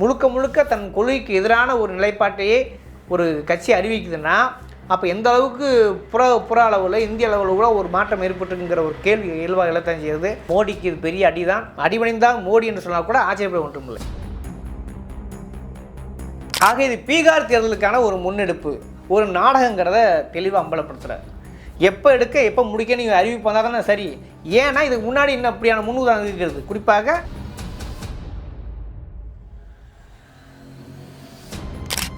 முழுக்க முழுக்க தன் கொள்கைக்கு எதிரான ஒரு நிலைப்பாட்டையே ஒரு கட்சி அறிவிக்குதுன்னா அப்போ எந்த அளவுக்கு புற புற அளவில் இந்திய அளவில் கூட ஒரு மாற்றம் ஏற்பட்டுங்கிற ஒரு கேள்வி இயல்பாக எழத்தான் செய்யுது மோடிக்கு இது பெரிய அடிதான். அடிவடைந்தால் மோடி என்று சொன்னால் கூட ஆச்சரியப்பட ஒன்றுமில்லை. ஆக இது பீகார் தேர்தலுக்கான ஒரு முன்னெடுப்பு ஒரு நாடகங்கிறத தெளிவாக அம்பலப்படுத்துகிறார் எப்போ எடுக்க எப்போ முடிக்க நீங்கள் அறிவிப்பு வந்தால் தானே சரி. ஏன்னா இதுக்கு முன்னாடி இன்னும் அப்படியான முன் உதாரணம் இருக்கிறது. குறிப்பாக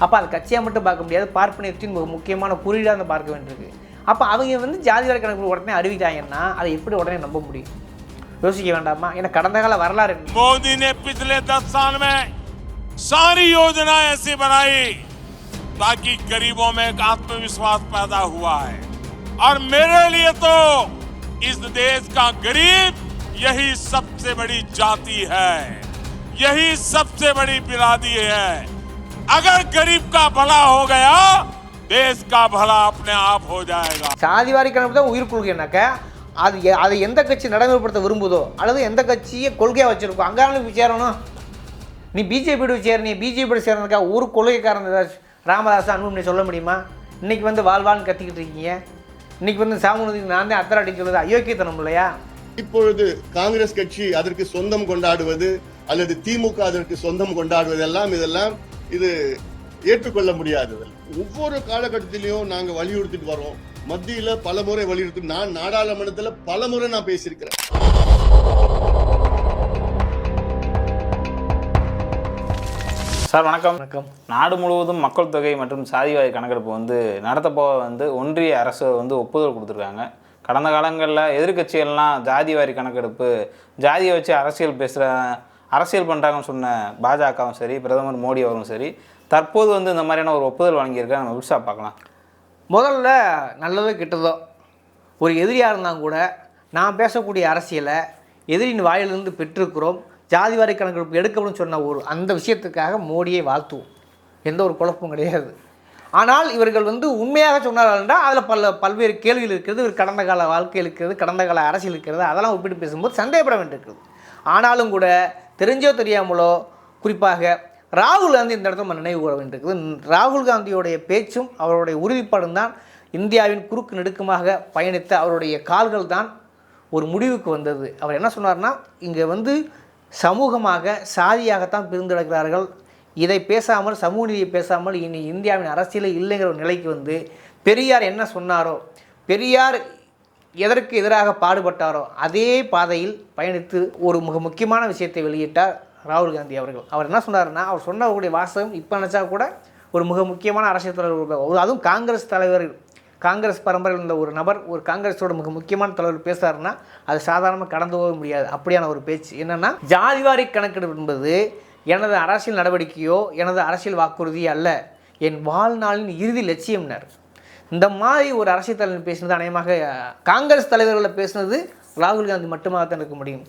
அப்போ அது கட்சியாக மட்டும் பார்க்க முடியாது பார்ப்பனியத்தின் ஒரு முக்கியமான குறியீடாக தான் பார்க்க வேண்டியிருக்கு அப்போ அவங்க வந்து ஜாதிவாரி கணக்கு உடனே அறிவித்தாங்கன்னா அதை எப்படி உடனே நம்ப முடியும் யோசிக்க வேண்டாமா ஏன்னா கடந்த கால வரலாறு என்ன? मोदी ने पिछले दस साल में सारी योजना ऐसी बनाई ताकि गरीबों में एक आत्मविश्वास पैदा हुआ है और मेरे लिए तो इस देश का गरीब यही सबसे बड़ी जाति है यही सबसे बड़ी बिरादी है अगर गरीब का भला हो गया देश का भला अपने आप हो जाएगा சாதிவாரி கணக்கு தான் உயிர் கொள்கைனாக்க அது எ- அதை எந்த கட்சி நடைமுறைப்படுத்த விரும்புதோ அல்லது எந்த கட்சியை கொள்கையாக வச்சுருக்கோ அங்கே போய் சேரணும் நீ பிஜேபியோட சேர நீ பிஜேபியோட சேர்ந்ததுக்கா ஒரு கொள்கைக்காரன் ஏதாச்சும் ராமதாஸ் அன்புமணி சொல்ல முடியுமா இன்னைக்கு வந்து வாழ்வான்னு கத்திக்கிட்டு இருக்கீங்க இன்னைக்கு வந்து சாமுனதுக்கு நான் தான் அத்தராட்டி சொல்லுது அயோக்கியத்தனம் இல்லையா இப்பொழுது காங்கிரஸ் கட்சி அதற்கு சொந்தம் கொண்டாடுவது அல்லது திமுக அதற்கு சொந்தம் கொண்டாடுவது எல்லாம் இதெல்லாம் இது ஏற்றுக்கொள்ள முடியாதது ஒவ்வொரு காலகட்டத்திலையும் நாங்க வலியுறுத்திட்டு வரோம். மத்தியில பல முறை வலியுறுத்தி நான் நாடாளுமன்றத்துல பல முறை நான் பேசியிருக்கிறேன். சார் வணக்கம். வணக்கம். நாடு முழுவதும் மக்கள் தொகை மற்றும் சாதிவாரி கணக்கெடுப்பு வந்து நடத்தப்போக வந்து ஒன்றிய அரசு வந்து ஒப்புதல் கொடுத்துருக்காங்க. கடந்த காலங்களில் எதிர்க்கட்சிகள்லாம் ஜாதிவாரி கணக்கெடுப்பு ஜாதியை வச்சு அரசியல் பேசுகிற அரசியல் பண்ணுறாங்கன்னு சொன்ன பாஜகவும் சரி பிரதமர் மோடி அவரும் சரி தற்போது வந்து இந்த மாதிரியான ஒரு ஒப்புதல் வழங்கியிருக்காங்க நம்ம விருசா பார்க்கலாம். முதல்ல நல்லதோ கெட்டதோ ஒரு எதிரியாக இருந்தால் கூட நான் பேசக்கூடிய அரசியலை எதிரின் வாயிலிருந்து பெற்றிருக்கிறோம். ஜாதிவாரி கணக்கெடுப்பு எடுக்கணும்னு சொன்ன ஒரு அந்த விஷயத்துக்காக மோடியை வாழ்த்துவோம். எந்த ஒரு குழப்பமும் கிடையாது. ஆனால் இவர்கள் வந்து உண்மையாக சொன்னார்கள் என்றால் அதில் பல பல்வேறு கேள்விகள் இருக்கிறது. ஒரு கடந்த கால வாழ்க்கை இருக்கிறது கடந்த கால அரசியல் இருக்கிறது. அதெல்லாம் ஒப்பிட்டு பேசும்போது சந்தேகப்பட வேண்டியிருக்கிறது. ஆனாலும் கூட தெரிஞ்சோ தெரியாமலோ குறிப்பாக ராகுல் காந்தி இந்த இடத்துல நம்ம நினைவு கூற வேண்டியிருக்குது. ராகுல் காந்தியோடைய பேச்சும் அவருடைய உறுதிப்பாடும் தான் இந்தியாவின் குறுக்கு நெடுக்குமாக பயணித்த அவருடைய கால்கள் தான் ஒரு முடிவுக்கு வந்தது. அவர் என்ன சொன்னார்னா இங்கே வந்து சமூகமாக சாதியாகத்தான் பிரிந்தெடுக்கிறார்கள். இதை பேசாமல் சமூக நீதியை பேசாமல் இனி இந்தியாவின் அரசியலே இல்லைங்கிற ஒரு நிலைக்கு வந்து பெரியார் என்ன சொன்னாரோ பெரியார் எதற்கு எதிராக பாடுபட்டாரோ அதே பாதையில் பயணித்து ஒரு மிக முக்கியமான விஷயத்தை வெளியிட்டார் ராகுல் காந்தி அவர்கள். அவர் என்ன சொன்னாருன்னா அவர் சொன்னவருடைய வாசகம் இப்போ நினச்சா கூட ஒரு மிக முக்கியமான அரசியல் தலைவர் அதுவும் காங்கிரஸ் தலைவர் காங்கிரஸ் பரம்பரையில் இருந்த ஒரு நபர் ஒரு காங்கிரஸோட மிக முக்கியமான தலைவர் பேசுறாருன்னா அது சாதாரணமாக கடந்து போக முடியாது. அப்படியான ஒரு பேச்சு. என்னென்னா ஜாதிவாரி கணக்கெடுப்பு என்பது எனது அரசியல் நடவடிக்கையோ எனது அரசியல் வாக்குறுதி அல்ல என் வாழ்நாளின் இறுதி லட்சியம்னார். இந்த மாதிரி ஒரு அரசியல் தலைவர் பேசினது அநேகமாக காங்கிரஸ் தலைவர்களை பேசினது ராகுல் காந்தி மட்டுமாக தான் இருக்க முடியும்.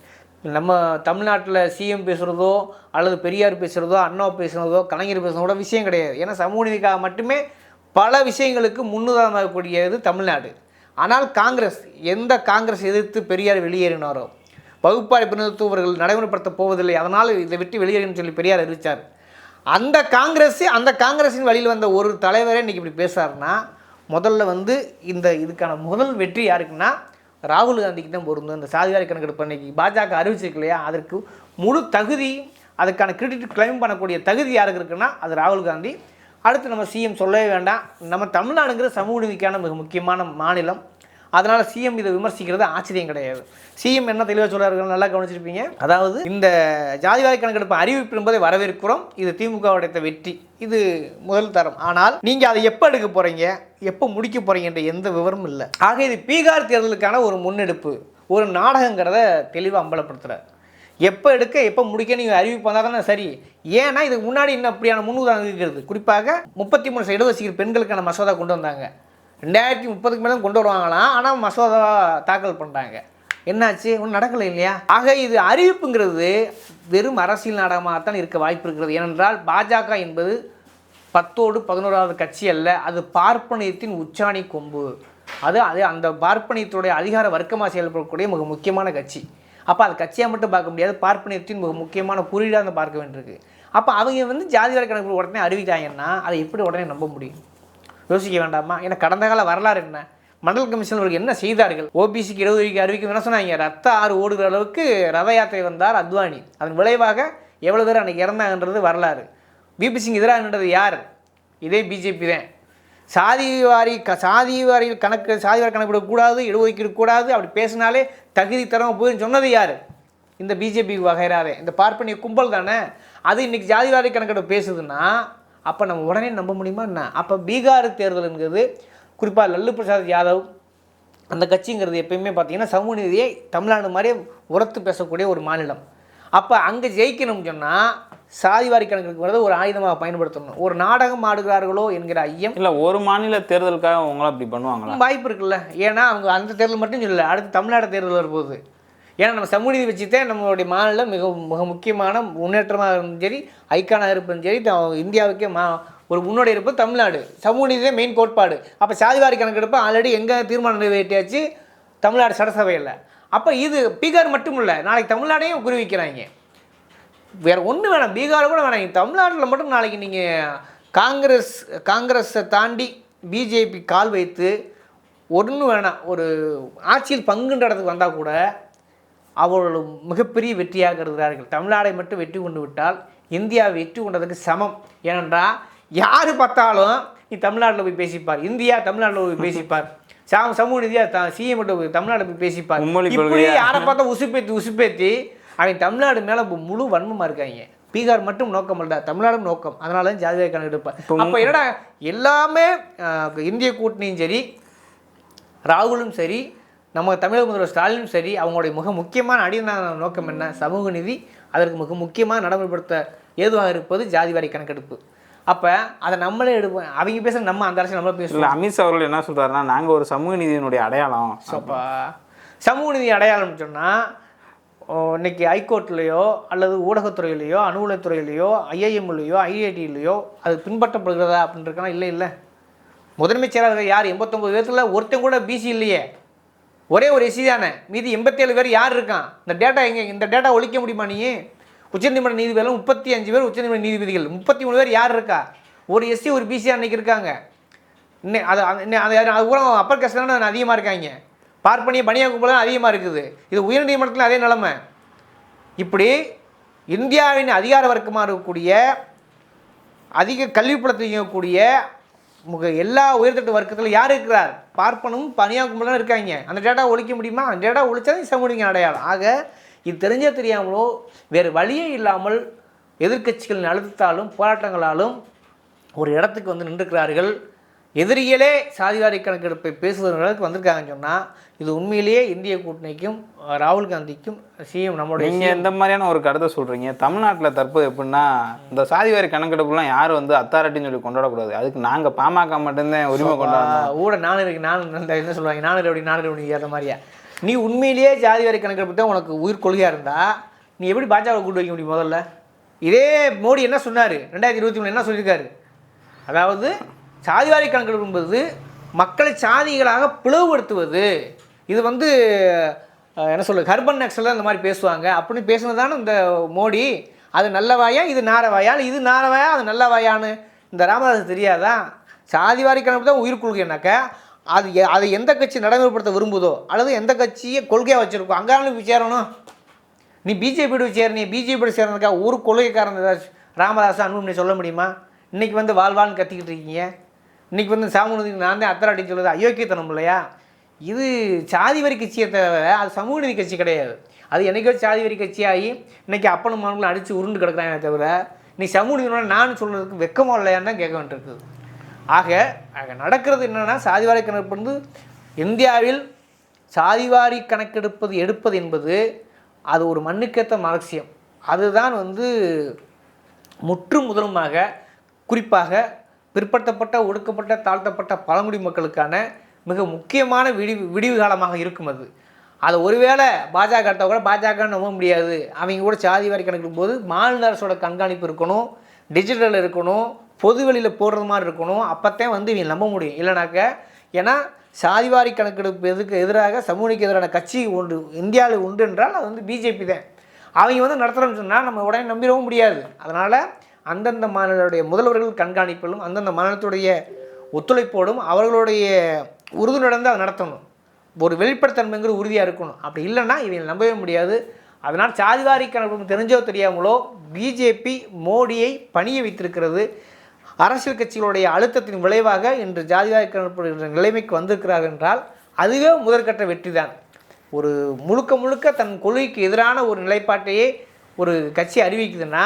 நம்ம தமிழ்நாட்டில் சிஎம் பேசுகிறதோ அல்லது பெரியார் பேசுகிறதோ அண்ணா பேசுகிறதோ கலைஞர் பேசுகிறதோ கூட விஷயம் கிடையாது. ஏன்னா சமூக நீதிக்காக மட்டுமே பல விஷயங்களுக்கு முன்னுதாரணமாகக்கூடியது தமிழ்நாடு. ஆனால் காங்கிரஸ் எந்த காங்கிரஸ் எதிர்த்து பெரியார் வெளியேறினாரோ பகுப்பாய் பிரதித்துவர்கள் நடைமுறைப்படுத்த போவதில்லை அதனால் இதை விட்டு வெளியேறுன்னு சொல்லி பெரியார் அறிவித்தார் அந்த காங்கிரஸ் அந்த காங்கிரஸின் வழியில் வந்த ஒரு தலைவரே இன்றைக்கி இப்படி பேசுகிறாருன்னா முதல்ல வந்து இந்த இதுக்கான முதல் வெற்றி யாருக்குன்னா ராகுல் காந்திக்கு தான் பொருந்தும். இந்த சாதிவாரி கணக்கெடுப்பு அன்னைக்கு பாஜக அறிவிச்சிருக்கு இல்லையா? அதற்கு முழு தகுதி அதுக்கான கிரெடிட் கிளைம் பண்ணக்கூடிய தகுதி யாருக்கு இருக்குன்னா அது ராகுல் காந்தி. அடுத்து நம்ம சிஎம் சொல்லவே வேண்டாம். நம்ம தமிழ்நாடுங்கிற சமூக நீதிக்கான மிக முக்கியமான மாநிலம் அதனால் சிஎம் இதை விமர்சிக்கிறது ஆச்சரியம் கிடையாது. சிஎம் என்ன தெளிவாக சொல்கிறார்கள் நல்லா கவனிச்சிருப்பீங்க. அதாவது இந்த ஜாதிவாரி கணக்கெடுப்பு அறிவிப்பு என்பதை வரவேற்கிறோம். இது திமுக உடைத்த வெற்றி. இது முதல் தரம். ஆனால் நீங்கள் அதை எப்போ எடுக்க போகிறீங்க எப்போ முடிக்க போகிறீங்கன்ற எந்த விவரமும் இல்லை. ஆக இது பீகார் தேர்தலுக்கான ஒரு முன்னெடுப்பு. ஒரு நாடகங்கிறத தெளிவாக அம்பலப்படுத்துகிறார் எப்போ எடுக்க எப்போ முடிக்க நீங்கள் அறிவிப்பு வந்தால் தானே சரி. ஏன்னா இதுக்கு முன்னாடி இன்னும் அப்படியான முன்னுதாரணம் இருக்கிறது. குறிப்பாக முப்பத்தி மூணு இடஒதுக்கீடு பெண்களுக்கான மசோதா கொண்டு வந்தாங்க. ரெண்டாயிரத்தி முப்பதுக்கு மேலே கொண்டு வருவாங்களாம். ஆனால் மசோதா தாக்கல் பண்ணுறாங்க என்னாச்சு? ஒன்றும் நடக்கலை இல்லையா? ஆக இது அறிவிப்புங்கிறது வெறும் அரசியல் நாடகமாகத்தான் இருக்க வாய்ப்பு இருக்கிறது. ஏனென்றால் பாஜக என்பது பத்தோடு பதினோராவது கட்சி அல்ல அது பார்ப்பனியத்தின் உச்சாணி கொம்பு. அது அது அந்த பார்ப்பனியத்துடைய அதிகார வர்க்கமாக செயல்படக்கூடிய மிக முக்கியமான கட்சி. அப்போ அது கட்சியாக மட்டும் பார்க்க முடியாது பார்ப்பனியத்தின் மிக முக்கியமான குறியீடாக அந்த பார்க்க வேண்டியிருக்கு. அப்போ அவங்க வந்து ஜாதிவாரி கணக்கு உடனே அறிவித்தாங்கன்னா அதை எப்படி உடனே நம்ப முடியும்? யோசிக்க வேண்டாமா? ஏன்னா கடந்த கால வரலாறு என்ன? மண்டல் கமிஷன் அவர்கள் என்ன செய்தார்கள்? ஓபிசிக்கு இடஒதுக்கீடு அறிவிக்கும் என்ன சொன்னாங்க? ரத்த ஆறு ஓடுகிற அளவுக்கு ரத யாத்திரை வந்தார் அத்வானி. அதன் விளைவாக எவ்வளோ பேர் அன்றைக்கி இறந்தாங்கன்றது வரலாறு. பிபிசிக்கு எதிராக நின்றது யார்? இதே பிஜேபி தான். சாதி வாரி க சாதி வாரி கணக்கு சாதி வாரி கணக்கு கூடாது இடஒதுக்கீடு கூடாது அப்படி பேசினாலே தகுதி தரம் போயின்னு சொன்னது யார்? இந்த பிஜேபி வகைராவே இந்த பார்ப்பனிய கும்பல் தானே? அது இன்னைக்கு ஜாதிவாரி கணக்கெடுப்பு பேசுதுன்னா அப்போ நம்ம உடனே நம்ப முடியுமா என்ன? அப்போ பீகார் தேர்தலுங்கிறது குறிப்பாக லல்லு பிரசாத் யாதவ் அந்த கட்சிங்கிறது எப்பயுமே பார்த்தீங்கன்னா சமூக நீதியை தமிழ்நாடு மாதிரி உரத்து பேசக்கூடிய ஒரு மாநிலம். அப்போ அங்கே ஜெயிக்கணும்னு சொன்னால் சாதிவாரி கணக்கு வரது ஒரு ஆயுதமாக பயன்படுத்தணும். ஒரு நாடகம் ஆடுகிறார்களோ என்கிற ஐயம். இல்லை ஒரு மாநில தேர்தலுக்காக அவங்களாம் அப்படி பண்ணுவாங்களா? வாய்ப்பு இருக்குல்ல. ஏன்னா அவங்க அந்த தேர்தல் மட்டும் சொல்லல அடுத்து தமிழ்நாடு தேர்தல் வரப்போகுது. ஏன்னா நம்ம சமூக நீதி வச்சுதான் நம்மளுடைய மாநிலம் மிக மிக முக்கியமான முன்னேற்றமாக இருந்தாலும் சரி ஐக்கானாக இருப்பதும் சரி த- இந்தியாவுக்கே மா ஒரு முன்னோடி இருப்பது தமிழ்நாடு. சமூக நீதி தான் மெயின் கோட்பாடு. அப்போ சாதிவாரி கணக்கெடுப்பு ஆல்ரெடி எங்கே தீர்மானம் நிறைவேற்றியாச்சு? தமிழ்நாடு சட்டசபையில். அப்போ இது பீகார் மட்டும் இல்லை நாளைக்கு தமிழ்நாடையும் குறிவிக்கிறாங்க. வேறு ஒன்றும் வேணாம் பீகார் கூட வேணாம். தமிழ்நாட்டில் மட்டும் நாளைக்கு நீங்கள் காங்கிரஸ் காங்கிரஸை தாண்டி பிஜேபி கால் வைத்து ஒன்று வேணாம். ஒரு ஆட்சியில் பங்குன்ற இடத்துக்கு வந்தால் கூட அவர்கள் மிகப்பெரிய வெற்றியாக கருதுகிறார்கள் தமிழ்நாடை மட்டும் வெற்றி கொண்டு விட்டால் இந்தியாவை வெற்றி கொண்டதுக்கு சமம். ஏனென்றால் யார் பார்த்தாலும் நீ தமிழ்நாட்டில் போய் பேசிப்பார். இந்தியா தமிழ்நாட்டில் போய் பேசிப்பார். சாம சமூக நீதியாக சிஎம் போய் தமிழ்நாட்டில் போய் பேசிப்பார். மும்மொழி இப்படி கொள்கையா? யாரை பார்த்தா உசுப்பேத்தி உசுப்பேத்தி அவன் தமிழ்நாடு மேலே முழு வன்மமாக இருக்காங்க. பீகார் மட்டும் நோக்கம் அல்ல தமிழ்நாடும் நோக்கம். அதனால தான் ஜாதிவாரி கணக்கு எடுப்பேன் அப்போ என்னடா எல்லாமே இந்திய கூட்டணியும் சரி ராகுலும் சரி நம்ம தமிழக முதல்வர் ஸ்டாலினும் சரி அவங்களுடைய மிக முக்கியமான அடிநாத நோக்கம் என்ன? சமூக நீதி. அதற்கு மிக முக்கியமாக நடைமுறைப்படுத்த ஏதுவாக இருப்பது ஜாதிவாரி கணக்கெடுப்பு. அப்போ அதை நம்மளே எடுப்போம். அவங்க பேச நம்ம அந்த அரசு நம்மளே பேசுவோம். அமித்ஷா அவர்கள் என்ன சொல்றாருன்னா நாங்கள் ஒரு சமூக நீதியினுடைய அடையாளம். அப்போ சமூக நீதி அடையாளம்னு சொன்னால் இன்னைக்கு ஹைகோர்ட்லேயோ அல்லது ஊடகத்துறையிலையோ அலுவலகத்துறையிலையோ ஐஐஎம்லையோ ஐஐடியிலையோ அது பின்பற்றப்படுகிறதா அப்படின்றதுனா இல்லை இல்லை. முதன்மைச் செயலாளர் யார்? எண்பத்தொம்பது பேர்த்தில் ஒருத்தன் கூட பிசி இல்லையே. ஒரே ஒரு எஸ்சி தானே. மீதி எண்பத்தேழு பேர் யார் இருக்கான்? இந்த டேட்டா எங்கே இந்த டேட்டா ஒழிக்க முடியுமா நீ? உச்சநீதிமன்ற நீதிபதிகள் முப்பத்தி அஞ்சு பேர் உச்சநீதிமன்ற நீதிபதிகள். முப்பத்தி மூணு பேர் யார் இருக்கா? ஒரு எஸ்சி ஒரு பிசி அன்னைக்கு இருக்காங்க. இன்னும் அது அது அது கூட அப்பர் காஸ்ட் தானே அதிகமாக இருக்காங்க. பார்ப்பனிய பனியா தான் அதிகமாக இருக்குது. இது உயர்நீதிமன்றத்தில் அதே நிலமை. இப்படி இந்தியாவின் அதிகார வர்க்கமாக இருக்கக்கூடிய அதிக கல்விப்படத்தில் இயங்கக்கூடிய எல்லா உயர்தட்டு வர்க்கத்தில் யார் இருக்கிறார்? பார்ப்பனும் பனியாகும்பல் இருக்காங்க. அந்த டேட்டா ஒழிக்க முடியுமா? அந்த டேட்டா ஒழிச்சா சமூக அடையாளம்? ஆக இது தெரிஞ்ச தெரியாமலோ வேறு வழியே இல்லாமல் எதிர்க்கட்சிகள் அழுத்தத்தாலும் போராட்டங்களாலும் ஒரு இடத்துக்கு வந்து நின்றுக்கிறார்கள் எதிரிகளே சாதிவாரி கணக்கெடுப்பை அளவுக்கு வந்திருக்காங்கன்னு சொன்னால் இது உண்மையிலேயே இந்திய கூட்டணிக்கும் ராகுல் காந்திக்கும் சிஎம் நம்மளுடைய நீங்க இந்த மாதிரியான ஒரு கருத்தை சொல்றீங்க? தமிழ்நாட்டுல தற்போது எப்படின்னா இந்த சாதிவாரி கணக்கெடுப்புலாம் யாரும் வந்து அத்தாரிட்டின்னு சொல்லி கொண்டாடக்கூடாது. அதுக்கு நாங்க பாமக மட்டும்தான் உரிமை கொண்டாடணும். ஊட நானும் இருக்கு இந்த என்ன சொல்லுவாங்க நானும் அப்படி நானும் அப்படி மாதிரியா? நீ உண்மையிலேயே ஜாதி வாரி கணக்கெடுப்பு தான் உனக்கு உயிர் கொள்கையாக இருந்தா நீ எப்படி பாஜகவை கூட்டு வைக்க முடியும் முதல்ல? இதே மோடி என்ன சொன்னார்? ரெண்டாயிரத்தி இருபத்தி மூணு என்ன சொல்லியிருக்காரு? அதாவது சாதிவாரி கணக்கெடுப்பு என்பது மக்களை சாதிகளாக பிளவுபடுத்துவது. இது வந்து என்ன சொல்கிறது கர்பன் நக்சல் இந்த மாதிரி பேசுவாங்க. அப்படின்னு பேசுனது இந்த மோடி. அது நல்லவாயா இது நாரவாயா இது நாரவாயா அது நல்லவாயான்னு இந்த ராமதாஸ் தெரியாதா? சாதிவாரி கணக்கு தான் உயிர் கொள்கைனாக்கா அது அதை எந்த கட்சி நடைமுறைப்படுத்த விரும்புதோ அல்லது எந்த கட்சியை கொள்கையாக வச்சுருக்கோ அங்கே போய் சேரணும்? நீ பிஜேபியோட சேர் நீ பிஜேபியோட சேர்ந்ததுக்காக ஒரு கொள்கைக்காரன் ராமதாஸ் அன்புமணி சொல்ல முடியுமா? இன்றைக்கி வந்து வாழ்வான்னு கத்திக்கிட்டு இருக்கீங்க. இன்றைக்கி வந்து சாமூகத்துக்கு நான் தான் அத்தராட்டின்னு சொல்லுது அயோக்கியத்தனம் இல்லையா? இது சாதி வரி கட்சியை தவிர அது சமூக நீதி கட்சி கிடையாது. அது என்றைக்கோ சாதி வரி கட்சியாகி இன்னைக்கு அப்பனும் மகனும் அடித்து உருண்டு கிடக்குறாங்க தவிர நீ சமூக நீதி நான் சொல்கிறதுக்கு வெக்கமோ இல்லையான்னு தான் கேட்க வேண்டியிருக்குது. ஆக ஆக நடக்கிறது என்னென்னா சாதிவாரி கணக்கெடுப்பு இந்தியாவில் சாதிவாரி கணக்கெடுப்பது எடுப்பது என்பது அது ஒரு மண்ணுக்கேற்ற மார்க்சியம் அதுதான் வந்து முற்று முதலுமாக குறிப்பாக பிற்படுத்தப்பட்ட ஒடுக்கப்பட்ட தாழ்த்தப்பட்ட பழங்குடி மக்களுக்கான மிக முக்கியமான விடிவு விடிவு காலமாக இருக்கும் அது. அதை ஒருவேளை பாஜக எடுத்தால் கூட பாஜக நம்ப முடியாது. அவங்க கூட சாதி வாரி கணக்கிடும் போது மாநில அரசோட கண்காணிப்பு இருக்கணும் டிஜிட்டல் இருக்கணும் பொது வெளியில் போடுறது மாதிரி இருக்கணும். அப்போத்தான் வந்து இவங்க நம்ப முடியும். இல்லைனாக்க ஏன்னா சாதிவாரி கணக்கெடுப்பு எதுக்கு எதிராக சமூகக்கு எதிரான கட்சி ஒன்று இந்தியாவில் உண்டு என்றால் அது வந்து பிஜேபி தான். அவங்க வந்து நடத்துகிறோம்னு சொன்னால் நம்ம உடனே நம்பிடவும் முடியாது. அதனால் அந்தந்த மாநிலங்களுடைய முதல்வர்கள் கண்காணிப்பிலும் அந்தந்த மாநிலத்துடைய ஒத்துழைப்போடும் அவர்களுடைய உறுதுணர்ந்து அதை நடத்தணும். ஒரு வெளிப்படைத்தன்மைங்கிறது உறுதியாக இருக்கணும். அப்படி இல்லைன்னா இவங்க நம்பவே முடியாது. அதனால் சாதிவாரி கணக்கு தெரிஞ்சோ தெரியாமலோ பிஜேபி மோடியை பணிய வைத்திருக்கிறது. அரசியல் கட்சிகளுடைய அழுத்தத்தின் விளைவாக இன்று ஜாதிவாரி கணக்கு என்ற நிலைமைக்கு வந்திருக்கிறார்கள் என்றால் அதுவே முதற்கட்ட வெற்றி தான் ஒரு முழுக்க முழுக்க தன் கொள்கைக்கு எதிரான ஒரு நிலைப்பாட்டையே ஒரு கட்சி அறிவிக்குதுன்னா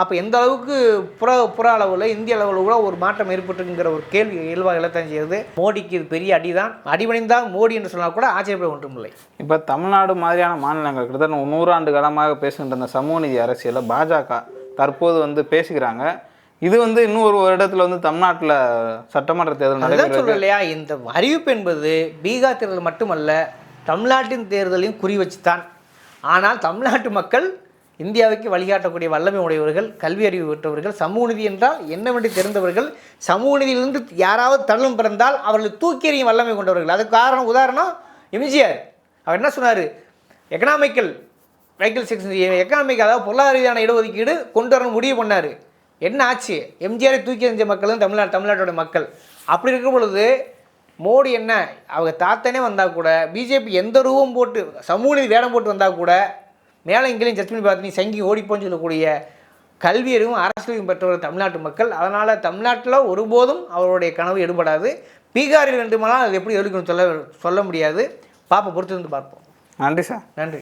அப்போ எந்த அளவுக்கு புற புற அளவில் இந்திய அளவில் கூட ஒரு மாற்றம் ஏற்பட்டுங்கிற ஒரு கேள்வி இயல்பாக எழத்தான் செய்யுது மோடிக்கு இது பெரிய அடிதான். அடிபணிந்தால் மோடி என்று சொன்னால் கூட ஆச்சரியப்பட ஒன்றுமில்லை. இப்போ தமிழ்நாடு மாதிரியான மாநிலங்கள் கிட்டத்தட்ட நூறாண்டு காலமாக பேசுகின்ற அந்த சமூக நீதி அரசியலை பாஜக தற்போது வந்து பேசுகிறாங்க. இது வந்து இன்னும் ஒரு வருடத்தில் வந்து தமிழ்நாட்டில் சட்டமன்ற தேர்தல் நடைபெறும் இல்லையா? இந்த அறிவிப்பு என்பது பீகார் தேர்தல் மட்டுமல்ல தமிழ்நாட்டின் தேர்தலையும் குறி வச்சு தான் ஆனால் தமிழ்நாட்டு மக்கள் இந்தியாவுக்கு வழிகாட்டக்கூடிய வல்லமை உடையவர்கள் கல்வி அறிவு பெற்றவர்கள் சமூக நிதி என்றால் என்னவென்று தெரிந்தவர்கள் சமூக நிதியிலிருந்து யாராவது தள்ளும் பிறந்தால் அவர்களை தூக்கி எறியும் வல்லமை கொண்டவர்கள். அதுக்கு காரணம் உதாரணம் எம்ஜிஆர். அவர் என்ன சொன்னார்? எக்கனாமிக்கல் வெஹிக்கிள் செக்ஷன் எக்கனாமிக் அதாவது பொருளாதார ரீதியான இடஒதுக்கீடு கொண்டு வரணும் முடிவு பண்ணார். என்ன ஆச்சு? எம்ஜிஆரை தூக்கி எறிஞ்ச மக்களும் தமிழ்நாடு தமிழ்நாட்டோட மக்கள். அப்படி இருக்கும் பொழுது மோடி என்ன? அவங்க தாத்தனே வந்தால் கூட பிஜேபி எந்த ரூபம் போட்டு சமூக நீதி வேடம் போட்டு வந்தால் கூட மேலே இங்கேயும் ஜட்மெண்ட் பார்த்து நீ சங்கி ஓடிப்போன்னு சொல்லக்கூடிய கல்வியறிவும் அரசியலும் பெற்றவர் தமிழ்நாட்டு மக்கள். அதனால் தமிழ்நாட்டில் ஒருபோதும் அவருடைய கனவு எடுபடாது. பீகாரில் வேண்டுமானால் அது எப்படி எடுக்கணும் சொல்ல சொல்ல முடியாது. பார்ப்போம் பொறுத்து வந்து பார்ப்போம். நன்றி சார். நன்றி.